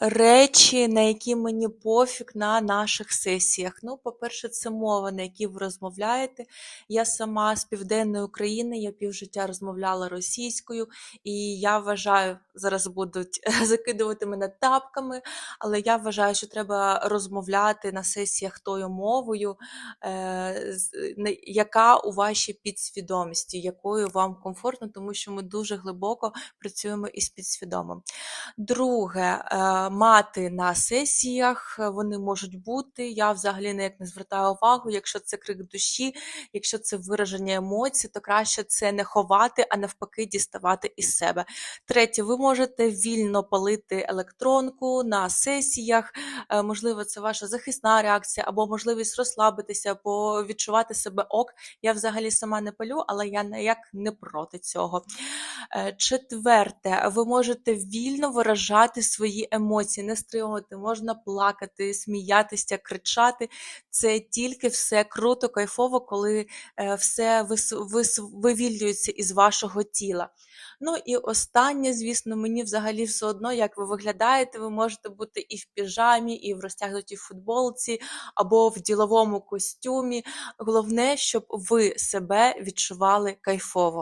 речі, на які мені пофіг на наших сесіях. Ну, по-перше, це мова, на якій ви розмовляєте. Я сама з Південної України, я півжиття розмовляла російською, і я вважаю, зараз будуть закидувати мене тапками, але я вважаю, що треба розмовляти на сесіях тою мовою, е, яка у вашій підсвідомості, якою вам комфортно, тому що ми дуже глибоко працюємо із підсвідомим. Друге, е, мати на сесіях е, вони можуть бути. Я взагалі ніяк не звертаю увагу. Якщо це крик душі, якщо це вираження емоцій, то краще це не ховати, а навпаки, діставати із себе. Третє, ви можете вільно палити електронку на сесіях. Е, Можливо, це ваша захисна реакція, або можливість розслабитися, або відчувати себе ок. Я взагалі сама не палю, але я ніяк не проти цього. Е, Четверте, ви можете вільно виражати свої емоції, не стримувати, можна плакати, сміятися, кричати. Це тільки все круто, кайфово, коли е, все вис- вис- вивільнюється із вашого тіла. Ну і останнє, звісно, мені взагалі все одно, як ви виглядаєте. Ви можете бути і в піжамі, і в розтягнутій футболці, або в діловому костюмі. Головне, щоб ви себе відчували кайфово.